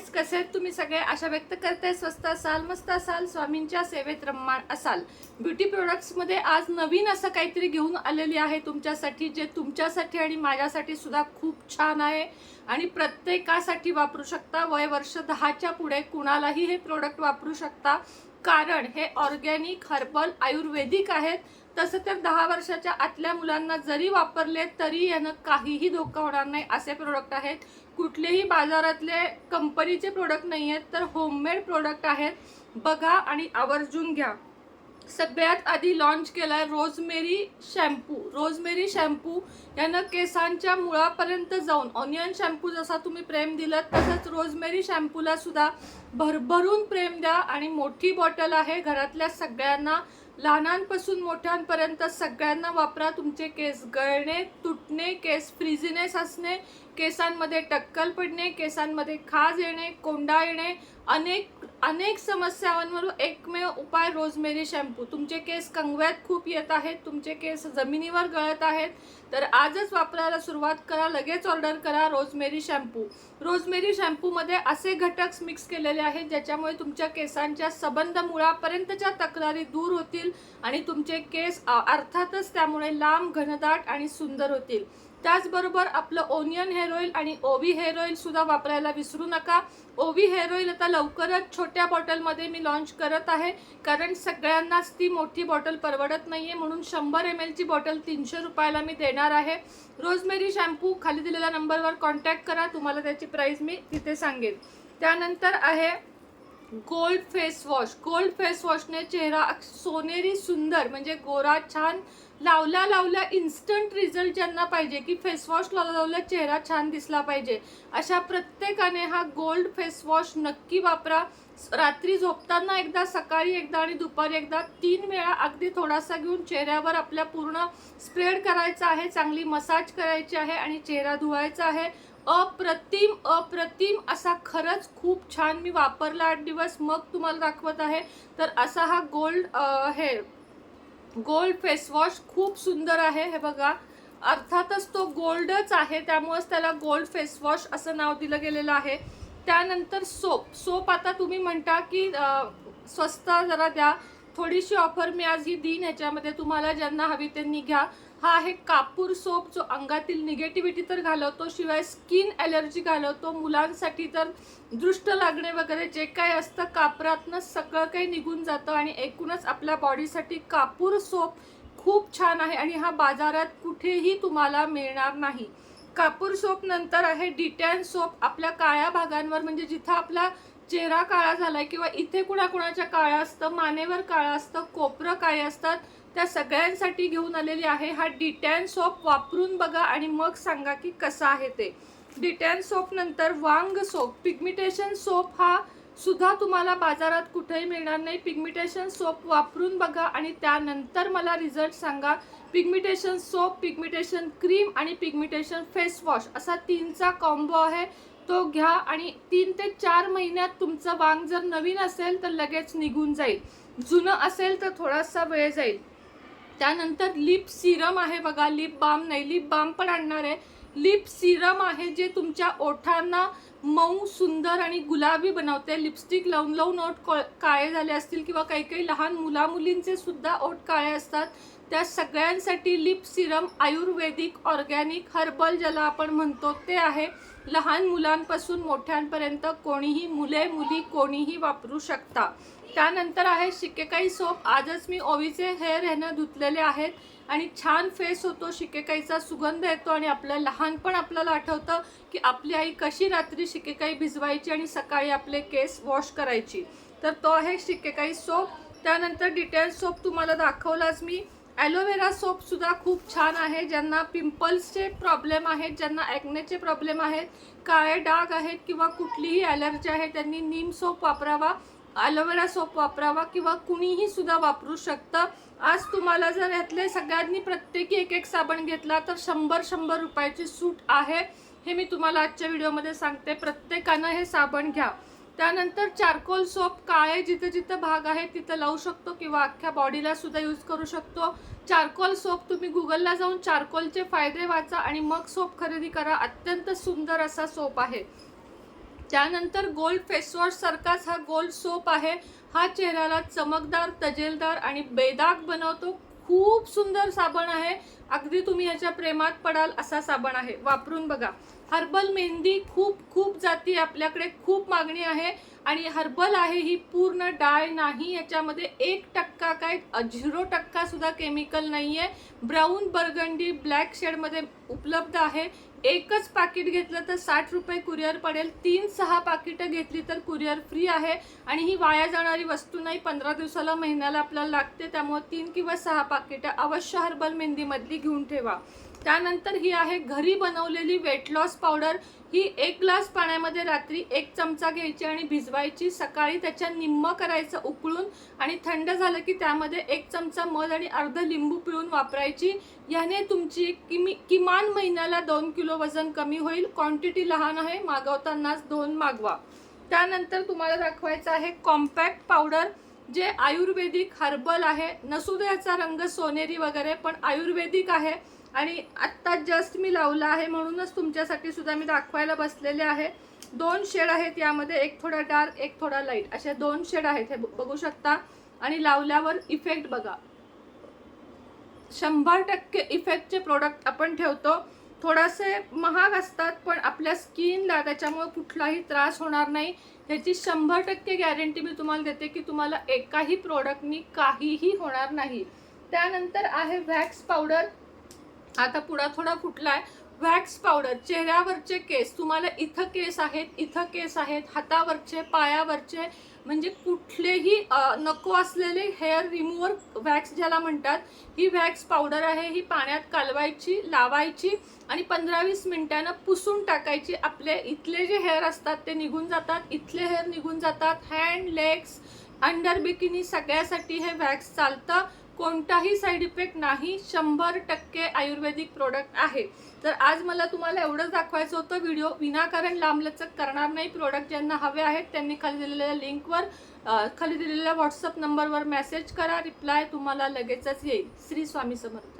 Friends कसे आहेत तुम्ही सगळे? आशा व्यक्त करताय स्वस्त असाल मस्त असाल स्वामींच्या सेवेत रम्माण असाल. ब्युटी प्रोडक्ट्समध्ये आज नवीन असं काहीतरी घेऊन आलेली आहे तुमच्यासाठी जे तुमच्यासाठी आणि माझ्यासाठी सुद्धा खूप छान आहे. आणि प्रत्येकासाठी वापरू शकता. वय वर्ष दहाच्या पुढे कुणालाही हे प्रोडक्ट वापरू शकता. कारण हे ऑर्गॅनिक हर्बल आयुर्वेदिक आहेत. तसं तर दहा वर्षाच्या आतल्या मुलांना जरी वापरले तरी यानं काहीही धोका होणार नाही असे प्रोडक्ट आहेत. कुठलेही बाजारातले कंपनीचे प्रोडक्ट नाही आहेत तर होममेड प्रोडक्ट आहेत. बघा आणि आवर्जून घ्या. सगळ्यात आधी लॉन्च केलाय रोजमेरी शॅम्पू रोजमेरी शॅम्पू यानं केसांच्या मुळापर्यंत जाऊन ऑनियन शॅम्पू जसा तुम्ही प्रेम दिलं तसंच रोजमेरी शॅम्पूला सुद्धा भरभरून प्रेम द्या. आणि मोठी बॉटल आहे घरातल्या सगळ्यांना लहानांपासून मोठ्यांपर्यंत सगळ्यांना वापरा. तुमचे केस गळणे तुटणे केस फ्रिझिनेस असणे केसांमध्ये टक्कल पडणे केसांमध्ये खाज येणे कोंडा येणे अनेक अनेक समस्यांवर एकमेव उपाय रोजमेरी शॅम्पू. तुमचे केस कंगव्यात खूप येत आहेत तुमचे केस जमिनीवर गळत आहेत तर आजच वापरायला सुरुवात करा लगेच ऑर्डर करा रोजमेरी शॅम्पू. रोजमेरी शॅम्पूमध्ये असे घटक मिक्स केलेले आहेत ज्याच्यामुळे तुमच्या केसांच्या सबंध मुळापर्यंतच्या तक्रारी दूर होतील आणि तुमचे केस अर्थातच त्यामुळे लांब घनदाट आणि सुंदर होतील. त्याचबरोबर आपलं ओनियन हेअर ऑइल आणि ओवी हेअर ऑइल सुद्धा वापरायला विसरू नका. ओवी हेअर ऑइल आता लवकरच छोट्या बॉटलमध्ये मी लॉन्च करत आहे. कारण सगळ्यांनाच ती मोठी बॉटल परवडत नाही आहे म्हणून शंभर एम एलची बॉटल तीनशे रुपयाला मी देणार आहे. रोजमेरी शॅम्पू खाली दिलेल्या नंबरवर कॉन्टॅक्ट करा. तुम्हाला त्याची प्राईस मी तिथे सांगेन. त्यानंतर आहे gold face wash. Gold face वॉशने चेहरा सोनेरी सुंदर म्हणजे गोरा छान लावल्या लावल्या इन्स्टंट रिझल्ट ज्यांना पाहिजे की फेस वॉश लावला चेहरा छान दिसला पाहिजे. अशा प्रत्येकाने हा गोल्ड फेस वॉश नक्की वापरा. रात्री झोपताना एकदा सकाळी एकदा आणि दुपारी एकदा तीन वेळा अगदी थोडासा घेऊन चेहऱ्यावर आपल्या पूर्ण स्प्रेड करायचा आहे चांगली मसाज करायची आहे आणि चेहरा धुवायचा आहे. अप्रतिम अप्रतिम असा खरंच खूप छान मी वापरला आठ दिवस. मग तुम्हाला दाखवत आहे. तर असा हा गोल्ड हे गोल्ड फेसवॉश खूप सुंदर आहे. हे बघा. अर्थातच तो गोल्डच आहे. त्यामुळेच त्याला गोल्ड फेसवॉश असं नाव दिलं गेलेलं आहे. त्यानंतर सोप. सोप आता तुम्ही म्हणता की स्वस्त जरा द्या. थोडीशी ऑफर मी आज ही देईन. ह्याच्यामध्ये तुम्हाला ज्यांना हवी त्यांनी घ्या. हा आहे कापूर सोप जो अंगातील निगेटिव्हिटी तर घालवतो शिवाय स्किन ॲलर्जी घालवतो. मुलांसाठी तर दृष्ट लागणे वगैरे जे काही असतं कापरातनं सगळं काही निघून जातं आणि एकूणच आपल्या बॉडीसाठी कापूर सोप खूप छान आहे आणि हा बाजारात कुठेही तुम्हाला मिळणार नाही. कापूर सोप नंतर आहे डिटॅन सोप. आपल्या काळ्या भागांवर म्हणजे जिथं आपला चेहरा काळा झाला आहे किंवा इथे कुणाकुणाच्या काळा असतं मानेवर काळा असतं कोपरं काळे असतात त्या सगळ्यांसाठी घेऊन आलेली आहे. हा डिटॅन सोप वापरून बघा आणि मग सांगा की कसा आहे ते. डिटॅन सोप नंतर वांग सोप. पिगमिटेशन सोप हा सुद्धा तुम्हाला बाजारात कुठेही मिळणार नाही. पिगमिटेशन सोप वापरून बघा आणि त्यानंतर मला रिझल्ट सांगा. पिगमिटेशन सोप पिगमिटेशन क्रीम आणि पिगमिटेशन फेस वॉश असा तीनचा कॉम्बो आहे. तो घ्या आणि तीन ते चार महिन्यात तुमचं वांग जर नवीन असेल तर लगेच निघून जाईल. जुनं असेल तर थोडासा वेळ जाईल. त्यानंतर लिप सिरम आहे बघा लिप बाम नाही लिप बाम पण आणणार आहे. लिप सिरम आहे जे तुमच्या ओठांना मऊ सुंदर आणि गुलाबी बनवते. लिपस्टिक लावून लावून ओठ काळे झाले असतील किंवा काही काही लहान मुलामुलींचे सुद्धा ओठ काळे असतात. त्या सगळ्यांसाठी lip serum Ayurvedic organic herbal ज्याला आपण म्हणतो ते आहे. लहान मुलांपासून मोठ्यांपर्यंत कोणीही मुले मुली कोणीही वापरू शकता. त्यानंतर आहे शिकेकाई सोप. आजच मी ओवीचे हेअर ह्यानं धुतलेले आहेत आणि छान फेस होतो. शिकेकाईचा सुगंध येतो आणि आपलं लहानपण आपल्याला आठवतं की आपली आई कशी रात्री शिकेकाई भिजवायची आणि सकाळी आपले केस वॉश करायची. तर तो आहे शिकेकाई सोप. त्यानंतर डिटेल सोप तुम्हाला दाखवलाच मी. ॲलोवेरा सोपसुद्धा खूप छान आहे ज्यांना पिंपल्सचे प्रॉब्लेम आहेत ज्यांना ॲक्नेचे प्रॉब्लेम आहेत काळे डाग आहेत किंवा कुठलीही ॲलर्जी आहे त्यांनी नीम सोप वापरावा. ॲलोवेरा सोप वापरावा किंवा कुणीही सुद्धा वापरू शकतं. आज तुम्हाला जर यातले सगळ्यांनी प्रत्येकी एक एक साबण घेतला तर शंभर शंभर रुपयाची सूट आहे. हे मी तुम्हाला आजच्या व्हिडिओमध्ये सांगते. प्रत्येकानं हे साबण घ्या. त्यानंतर चारकोल सोप काळे जिथं जिथं भाग आहे तिथं लावू शकतो किंवा अख्ख्या बॉडीला सुद्धा यूज करू शकतो. चारकोल सोप तुम्ही गुगलला जाऊन चारकोलचे फायदे वाचा आणि मग सोप खरेदी करा. अत्यंत सुंदर असा सोप आहे. त्यानंतर गोल्ड फेसवॉशसारखाच हा गोल्ड सोप आहे. हा चेहऱ्याला चमकदार तजेलदार आणि बेदाग बनवतो. खूप सुंदर साबण आहे. अगदी तुम्ही याच्या प्रेमात पडाल असा साबण आहे. वापरून बघा. हर्बल मेहंदी खूप खूप जाती आपल्याकडे खूप मागणी आहे. आणि हर्बल आहे ही पूर्ण डाळ नाही याच्यामध्ये एक टक्का काय झिरो टक्का सुद्धा केमिकल नाही आहे ब्राऊन बर्गंडी ब्लॅक शेडमध्ये उपलब्ध आहे. एकच पाकिट घेतलं तर साठ रुपये कुरिअर पडेल. तीन सहा पाकिटं घेतली तर कुरिअर फ्री आहे. आणि ही वाया जाणारी वस्तू नाही पंधरा दिवसाला महिन्याला आपल्याला लागते. त्यामुळे तीन किंवा सहा पाकिटं अवश्य हर्बल मेहंदीमधली घेऊन ठेवा. त्यानंतर ही आहे घरी बनवलेली वेट लॉस पावडर ही एक ग्लास पाण्यामध्ये रात्री एक चमचा घ्यायची आणि भिजवायची. सकाळी त्याच्या निम्म करायचं उकळून आणि थंड झालं की त्यामध्ये एक चमचा मध आणि अर्ध लिंबू पिळून वापरायची. याने तुमची किमी किमान महिन्याला दोन किलो वजन कमी होईल. क्वांटिटी लहान आहे मागवतानाच दोन मागवा. त्यानंतर तुम्हाला दाखवायचं आहे कॉम्पॅक्ट पावडर जे आयुर्वेदिक हर्बल आहे. नसू याचा रंग सोनेरी वगैरे पण आयुर्वेदिक आहे. आणि आत्ता जस्ट मी लावला आहे म्हणूनच तुमच्यासाठी सुद्धा मी दाखवायला बसलेले आहे. दोन शेड आहेत यामध्ये एक थोडा डार्क एक थोडा लाइट असे दोन शेड आहेत हे ब- बघू शकता. आणि लावल्यावर इफेक्ट बघा. शंभर टक्के इफेक्टचे प्रोडक्ट आपण ठेवतो. थोडासे महाग असतात पण आपल्या स्किनला त्याच्यामुळे कुठलाही त्रास होणार नाही. ह्याची शंभर टक्के गॅरंटी मी तुम्हाला देते की तुम्हाला एकाही प्रोडक्टनी काहीही होणार नाही. त्यानंतर आहे व्हॅक्स पावडर आता पुढा थोडा फुटलाय. वॅक्स पावडर चेहऱ्यावरचे केस. तुम्हाला इथं केस आहेत इथं केस आहेत हातावरचे पायावरचे. म्हणजे कुठलेही नको असलेले हेअर रिमूवर वॅक्स ज्याला म्हणतात ही वॅक्स पावडर आहे ही पाण्यात कालवायची लावायची आणि पंधरा वीस मिनिटानं पुसून टाकायची. आपले इथले जे हेअर असतात ते निघून जातात. इथले हेअर निघून जातात. हँड लेग्स अंडर बिकिनी सगळ्यासाठी हे वॅक्स चालतं. कोणताही साईड इफेक्ट नाही शंभर टक्के आयुर्वेदिक प्रोडक्ट आहे. तर आज मला तुम्हाला एवढंच दाखवायचं होतं व्हिडिओ विनाकारण लांबलचक करणार नाही. प्रोडक्ट ज्यांना हवे आहेत त्यांनी खाली दिलेल्या लिंकवर खाली दिलेल्या व्हॉट्सअप नंबरवर मेसेज करा. रिप्लाय तुम्हाला लगेचच येईल. श्री स्वामी समर्थ.